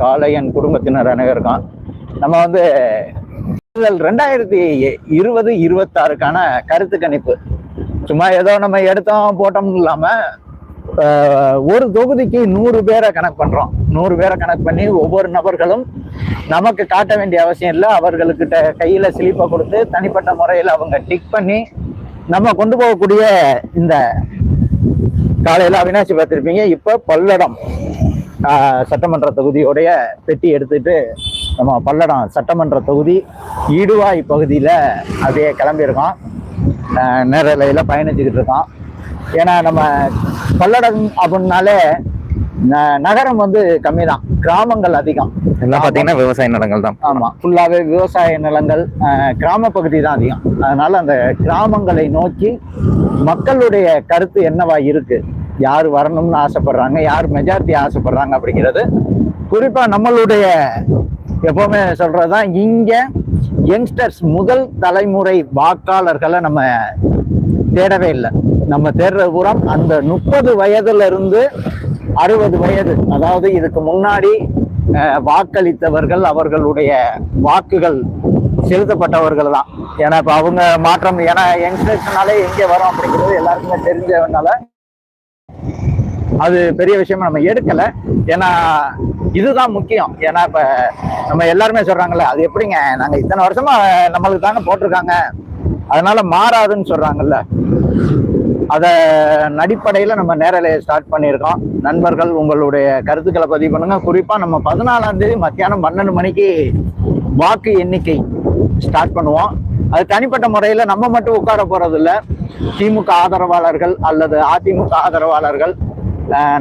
காளையன் குடும்பத்தினர் அனைவருக்கும் நம்ம வந்து ரெண்டாயிரத்தி இருபது இருபத்தாறுக்கான கருத்து கணிப்பு. சும்மா ஏதோ நம்ம எடுத்தோம் போட்டோம் இல்லாம ஒரு தொகுதிக்கு நூறு பேரை கணக்கு பண்றோம். நூறு பேரை கணக்கு பண்ணி ஒவ்வொரு நபர்களும் நமக்கு காட்ட வேண்டிய அவசியம் இல்லை. அவர்களுக்கிட்ட கையில சிலிப்பை கொடுத்து தனிப்பட்ட முறையில் அவங்க டிக் பண்ணி நம்ம கொண்டு போகக்கூடிய இந்த காலையில அவினாசி பார்த்திருப்பீங்க. இப்ப பல்லடம். சட்டமன்ற தொகுதியோடைய பெட்டி எடுத்துட்டு நம்ம பல்லடம் சட்டமன்ற தொகுதி ஈடுவாய் பகுதியில அப்படியே கிளம்பியிருக்கோம். நேரலையில பயணிச்சுக்கிட்டு இருக்கோம். ஏன்னா நம்ம பல்லடம் அப்படின்னாலே நகரம் வந்து கம்மி தான் கிராமங்கள் அதிகம். எல்லாம் பாத்தீங்கன்னா விவசாய நிலங்கள் தான். ஆமா. ஃபுல்லாவே விவசாய நிலங்கள் கிராம பகுதி தான் அதிகம். அதனால அந்த கிராமங்களை நோக்கி மக்களுடைய கருத்து என்னவா இருக்கு? யார் வரணும்னு ஆசைப்படுறாங்க யார் மெஜாரிட்டி ஆசைப்படுறாங்க அப்படிங்கிறது. குறிப்பாக நம்மளுடைய எப்போவுமே சொல்கிறது தான் இங்கே யங்ஸ்டர்ஸ் முதல் தலைமுறை வாக்காளர்களை நம்ம தேடவே இல்லை. நம்ம தேடுறது பூரா அந்த முப்பது வயதுல இருந்து அறுபது வயது. அதாவது இதுக்கு முன்னாடி வாக்களித்தவர்கள் அவர்களுடைய வாக்குகள் செலுத்தப்பட்டவர்கள் தான். ஏன்னா இப்போ அவங்க மாற்றம் ஏன்னா யங்ஸ்டர்ஸ்னாலே எங்கே வரும் அப்படிங்கிறது எல்லாருக்குமே தெரிஞ்சதுனால அது பெரிய விஷயமா நம்ம எடுக்கல. ஏன்னா இதுதான் முக்கியம். ஏன்னா இப்ப நம்ம எல்லாருமே சொல்றாங்கல்ல அது எப்படிங்க? நாங்க இத்தனை வருஷமா நம்மளுக்கு தானே போட்டிருக்காங்க. அதனால மாறாதுன்னு சொல்றாங்கல்ல. அத அடிப்படையில நம்ம நேரலையை ஸ்டார்ட் பண்ணியிருக்கோம். நண்பர்கள் உங்களுடைய கருத்துக்களை பதிவு பண்ணுங்க. குறிப்பா நம்ம பதினாலாம் தேதி மத்தியானம் பன்னெண்டு மணிக்கு வாக்கு எண்ணிக்கை ஸ்டார்ட் பண்ணுவோம். அது தனிப்பட்ட முறையில நம்ம மட்டும் உட்கார போறது இல்லை திமுக ஆதரவாளர்கள் அல்லது அதிமுக ஆதரவாளர்கள்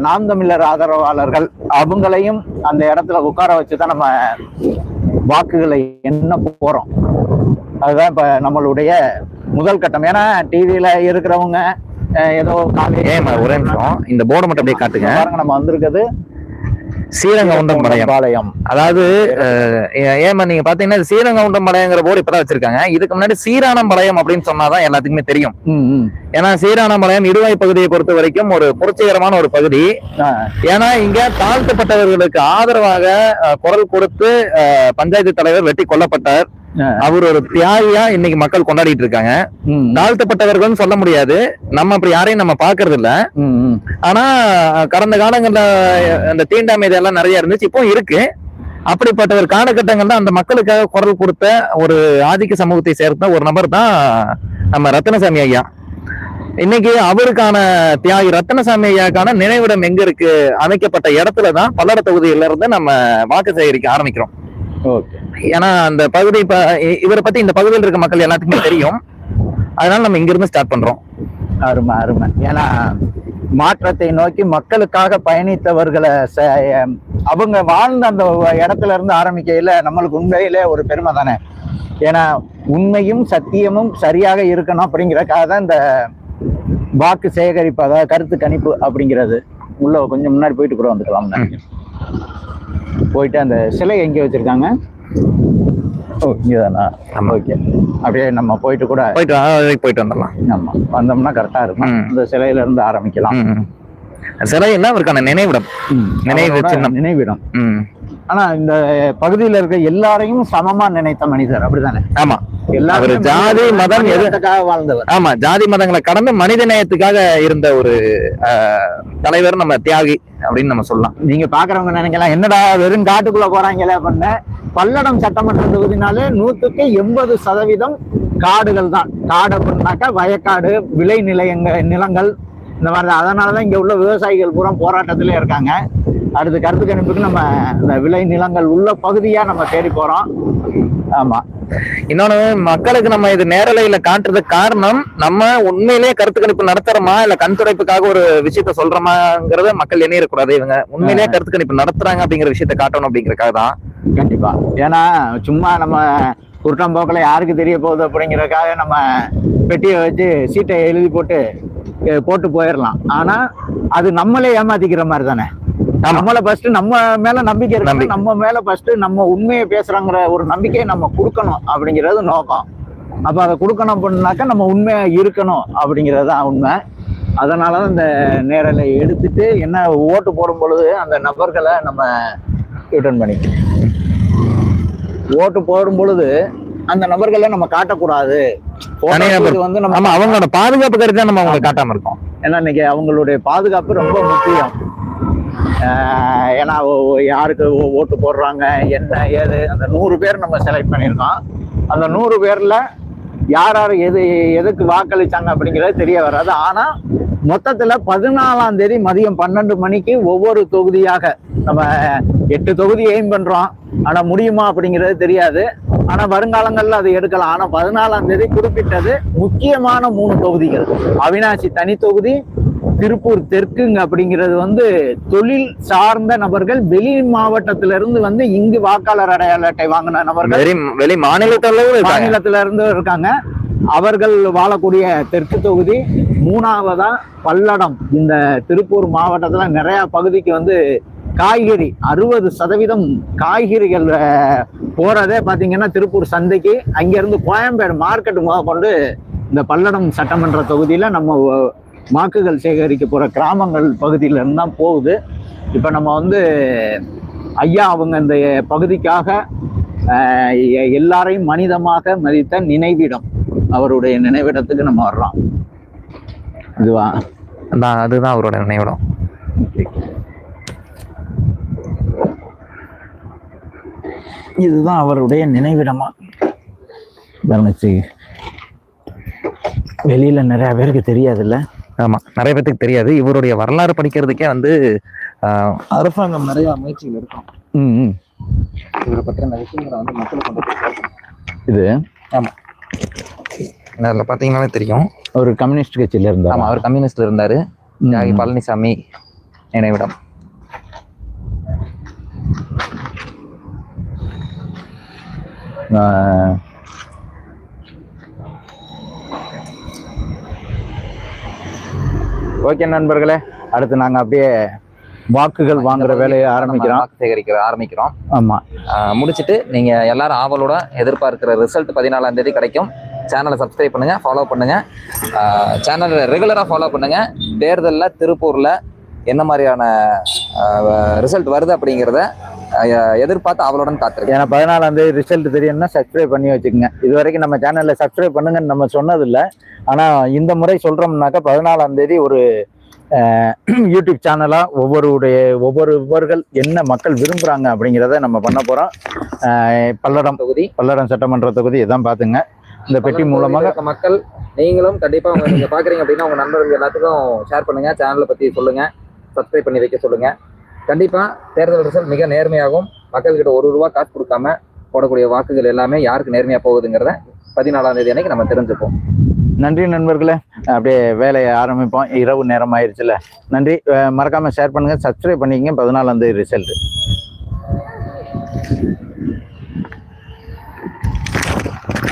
நாம் தமிழர் ஆதரவாளர்கள் அவங்களையும் அந்த இடத்துல உட்கார வச்சு தான் நம்ம வாக்குகளை எண்ண போறோம். அதுதான் இப்ப நம்மளுடைய முதல் கட்டம். ஏன்னா டிவியில இருக்கிறவங்க ஏதோ காலையில ஒரே நிமிஷம். இந்த போர்டை மட்டும் அப்படியே காட்டுங்க. பாருங்க நம்ம வந்திருக்கிறது ஸ்ரீரங்கவுண்டம் பாளையம் அதாவது ஏமா நீங்க பாத்தீங்கன்னா ஸ்ரீரங்கவுண்டம் பாளையங்கிற போர்டு இப்பதான் வச்சிருக்காங்க. இதுக்கு முன்னாடி சீரானம் பாளையம் அப்படின்னு சொன்னாதான் எல்லாத்துக்குமே தெரியும். ஏன்னா சீரானம் பாளையம் இடுவாய் பகுதியை பொறுத்த வரைக்கும் ஒரு புரட்சிகரமான ஒரு பகுதி. ஏன்னா இங்க தாழ்த்தப்பட்டவர்களுக்கு ஆதரவாக குரல் கொடுத்து பஞ்சாயத்து தலைவர் வெட்டி கொல்லப்பட்டார். அவர் ஒரு தியாகியா இன்னைக்கு மக்கள் கொண்டாடிட்டு இருக்காங்க. ம், தாழ்த்தப்பட்டவர்கள்னு சொல்ல முடியாது. நம்ம அப்படி யாரையும் நம்ம பாக்குறது இல்ல. ஆனா கடந்த காலங்கள்ல அந்த தீண்டாமை இதெல்லாம் நிறைய இருந்துச்சு. இப்போ இருக்கு. அப்படிப்பட்ட ஒரு காலகட்டங்கள்ல அந்த மக்களுக்காக குரல் கொடுத்த ஒரு ஆதிக்க சமூகத்தை சேர்ந்த ஒரு நபர் தான் நம்ம ரத்தினசாமி ஐயா. இன்னைக்கு அவருக்கான தியாகி ரத்தினசாமி ஐயாக்கான நினைவிடம் எங்க இருக்கு? அமைக்கப்பட்ட இடத்துல தான் பல்லட தொகுதியில இருந்து நம்ம வாக்கு சேகரிக்க ஆரம்பிக்கிறோம். ஓகே. ஏன்னா அந்த பகுதி இப்ப இ- இவரை பத்தி இந்த பகுதியில் இருக்க மக்கள் எல்லாத்துக்குமே தெரியும். அதனால நம்ம இங்கிருந்து ஸ்டார்ட் பண்றோம். அருமை அருமை. ஏன்னா மாற்றத்தை நோக்கி மக்களுக்காக பயணித்தவர்களை ச- அவங்க வாழ்ந்த அந்த இடத்துல இருந்து ஆரம்பிக்கையில நம்மளுக்கு உண்மையிலே ஒரு பெருமை தானே. ஏன்னா உண்மையும் சத்தியமும் சரியாக இருக்கணும் அப்படிங்கிறக்காக தான் இந்த வாக்கு சேகரிப்பு அதாவது கருத்து கணிப்பு அப்படிங்கிறது உள்ள கொஞ்சம் முன்னாடி போயிட்டு கூட வந்துக்கலாம் போயிட்டு அந்த சிலை எங்கே வச்சிருக்காங்க? ஓ. ஓகே அப்படியே நம்ம போயிட்டு கூட போயிட்டு வா, போயிட்டு வந்துடலாம் ஆமா வந்தோம்னா கரெக்டா இருக்கும். இந்த சிலையில இருந்து ஆரம்பிக்கலாம். சிலை இல்ல அவருக்கான நினைவிடம் நினைவு. நினைவிடம். ஆனா இந்த பகுதியில இருக்க எல்லாரையும் சமமா நினைத்த மனிதர் அப்படிதானே? ஆமா. எல்லாருமே அவரு ஜாதி, மதம் வாழ்ந்தவர். ஆமா ஜாதி மதங்களை கடந்து மனித நேயத்துக்காக இருந்த ஒரு தலைவர் நம்ம தியாகி அப்படின்னு நம்ம சொல்லலாம். நீங்க பாக்குறவங்க நினைக்கலாம் என்னடா வெறும் காட்டுக்குள்ள போறாங்களே அப்படின்னு. பல்லடம் சட்டமன்ற தொகுதினாலே நூத்துக்கு எண்பது சதவீதம் காடுகள் தான். காடு அப்படின்னாக்கா வயக்காடு விளை நிலையங்க நிலங்கள் இந்த மாதிரி தான். அதனாலதான் இங்க உள்ள விவசாயிகள் பூரா போராட்டத்திலே இருக்காங்க. அடுத்து கருத்து கணிப்புக்கு நம்ம இந்த விளை நிலங்கள் உள்ள பகுதியா நம்ம தேடி போறோம். ஆமா. இன்னொன்னு மக்களுக்கு நம்ம இது நேரலையில காட்டுறதுக்கு காரணம் நம்ம உண்மையிலேயே கருத்து கணிப்பு நடத்துறோமா இல்ல கண் துடைப்புக்காக ஒரு விஷயத்த சொல்றோமாங்கிறத மக்கள் எண்ணிடக்கூடாது இவங்க. உண்மையிலேயே கருத்து கணிப்பு நடத்துறாங்க அப்படிங்கிற விஷயத்த காட்டணும் அப்படிங்கறதுக்காக தான் கண்டிப்பா. ஏன்னா சும்மா நம்ம குருட்டம்போக்கில் யாருக்கு தெரிய போகுது அப்படிங்கறதுக்காக நம்ம பெட்டியை வச்சு சீட்டை எழுதி போட்டு போட்டு போயிடலாம் ஆனா அது நம்மளே ஏமாத்திக்கிற மாதிரி தானே? நம்மள ஃபர்ஸ்ட் நம்ம மேல நம்பிக்கை இருக்கு நம்ம மேல ஃபர்ஸ்ட் நம்ம உண்மையை பேசுறாங்கிற ஒரு நம்பிக்கையை நம்ம கொடுக்கணும் அப்படிங்கிறது நோக்கம். அப்ப அதை கொடுக்கணும் அப்படின்னாக்கா நம்ம உண்மையா இருக்கணும் அப்படிங்கிறது தான் உண்மை. அதனால தான் இந்த நேரலை எடுத்துட்டு என்ன ஓட்டு போடும் பொழுது அந்த நபர்களை நம்ம ரிட்டர்ன் பண்ணிக்கணும் ஓட்டு போடும் பொழுது அந்த நபர்களை நம்ம காட்டக்கூடாது. வந்து நம்ம அவங்களோட பாதுகாப்பு கருதி தான் நம்ம அவங்களை காட்டாம இருக்கோம். ஏன்னா இன்னைக்கு அவங்களுடைய பாதுகாப்பு ரொம்ப முக்கியம். ஏன்னா யாருக்கு ஓட்டு போடுறாங்க என்ன ஏது அந்த நூறு பேர் நம்ம செலக்ட் பண்ணியிருக்கோம். அந்த நூறு பேர்ல யார் யார் எது எதுக்கு வாக்களிச்சாங்க அப்படிங்கிறது தெரிய வராது. ஆனா மொத்தத்துல பதினாலாம் தேதி மதியம் பன்னெண்டு மணிக்கு ஒவ்வொரு தொகுதியாக நம்ம எட்டு தொகுதி எய்ம் பண்றோம். ஆனா முடியுமா அப்படிங்கிறது தெரியாது. ஆனா வருங்காலங்கள்ல அதை எடுக்கலாம். ஆனா பதினாலாம் தேதி குறிப்பிட்டது முக்கியமான மூணு தொகுதிகள். அவினாசி தனி தொகுதி திருப்பூர் தெற்குங்க அப்படிங்கிறது வந்து தொழில் சார்ந்த நபர்கள் வெளி மாவட்டத்திலிருந்து வந்து இங்கு வாக்காளர் அடையாள அட்டை வாங்கின நபர்கள் வெளி இருக்காங்க. மாநிலத்தில இருந்து இருக்காங்க. அவர்கள் வாழக்கூடிய தெற்கு தொகுதி மூணாவதா பல்லடம். இந்த திருப்பூர் மாவட்டத்துல நிறைய பகுதிக்கு வந்து காய்கறி அறுபது சதவீதம் காய்கறிகள் போகிறதே போறதே பாத்தீங்கன்னா திருப்பூர் சந்தைக்கு. அங்கிருந்து கோயம்பேடு மார்க்கெட் முதற்கொண்டு இந்த பல்லடம் சட்டமன்ற தொகுதியில நம்ம வாக்குகள் சேகரிக்க போற கிராமங்கள் பகுதியில இருந்து தான் போகுது. இப்ப நம்ம வந்து ஐயா அவங்க இந்த பகுதிக்காக எ- எல்லாரையும் மனிதமாக மதித்த நினைவிடம். அவருடைய நினைவிடத்துக்கு நம்ம வர்றோம். இதுவா? அதான் அதுதான் அவரோட நினைவிடம். இதுதான் அவருடைய நினைவிடமா? கவனிச்சு வெளியில நிறைய பேருக்கு தெரியாதுல்ல? ஆமா நிறைய பேத்துக்கு தெரியாது. இவருடைய வரலாறு படிக்கிறதுக்கே வந்து ஆஹ், அரசாங்கம் நிறைய முயற்சிகள் இருக்கும். இவரை பற்றின விஷயங்களை வந்து மக்களுக்கு. இது? அதுல பாத்தீங்கன்னாலே தெரியும். ஒரு கம்யூனிஸ்ட் கட்சியில இருந்தா ஆமா அவர் கம்யூனிஸ்ட்ல இருந்தாரு. தியாகி பழனிசாமி நினைவிடம். ஓகே நண்பர்களே அடுத்து நாங்க அப்படியே வாக்குகள் வாங்குற வேலையை ஆரம்பிக்கிறோம். வாக்கு சேகரிக்க ஆரம்பிக்கிறோம். ஆமா. முடிச்சிட்டு நீங்க எல்லாரும் ஆவலோட எதிர்பார்க்கிற ரிசல்ட் பதினாலாம் தேதி கிடைக்கும். சேனலை சப்ஸ்கிரைப் பண்ணுங்க ஃபாலோ பண்ணுங்க. சேனலை ரெகுலரா ஃபாலோ பண்ணுங்க. தேர்தல்ல திருப்பூர்ல என்ன மாதிரியான ரிசல்ட் வருது அப்படிங்கிறத எதிர்பார்த்து ஆவலுடன் காத்திருக்கேன் ஏன்னா பதினாலாம் தேதி ரிசல்ட் தெரியும்னா சப்ஸ்கிரைப் பண்ணி வச்சுக்கோங்க. இது வரைக்கும் நம்ம சேனல்ல சப்ஸ்கிரைப் பண்ணுங்கன்னு நம்ம சொன்னது இல்ல ஆனா இந்த முறை சொல்றோம்னாக்கா பதினாலாம் தேதி ஒரு யூடியூப் சேனலா ஒவ்வொருடைய ஒவ்வொருவர்கள் என்ன மக்கள் விரும்புறாங்க அப்படிங்கிறத நம்ம பண்ண அஹ், பல்லடம் தொகுதி பல்லடம் சட்டமன்ற தொகுதி இதான் பாத்துங்க. இந்த பெட்டி மூலமாக மக்கள் நீங்களும் கண்டிப்பா உங்க நீங்க பாக்குறீங்க அப்படின்னா உங்க நண்பர்கள் எல்லாத்துக்கும் ஷேர் பண்ணுங்க சேனலை பத்தி சொல்லுங்க சப்ஸ்கிரைப் பண்ணி வைக்க சொல்லுங்க. கண்டிப்பா தேர்தல் ரிசல்ட் மிக நேர்மையாகவும் மக்கள்கிட்ட ஒரு ரூபா காசு கொடுக்காம போடக்கூடிய வாக்குகள் எல்லாமே யாருக்கு நேர்மையா போகுதுங்கிறத பதினாலாம் தேதி அன்னைக்கு நம்ம தெரிஞ்சுப்போம். நன்றி நண்பர்களே. அப்படியே வேலையை ஆரம்பிப்போம். இரவு நேரம் ஆயிடுச்சுல நன்றி மறக்காம ஷேர் பண்ணுங்க. சப்ஸ்கிரைப் பண்ணிக்கங்க. பதினாலாம் தேதி ரிசல்ட்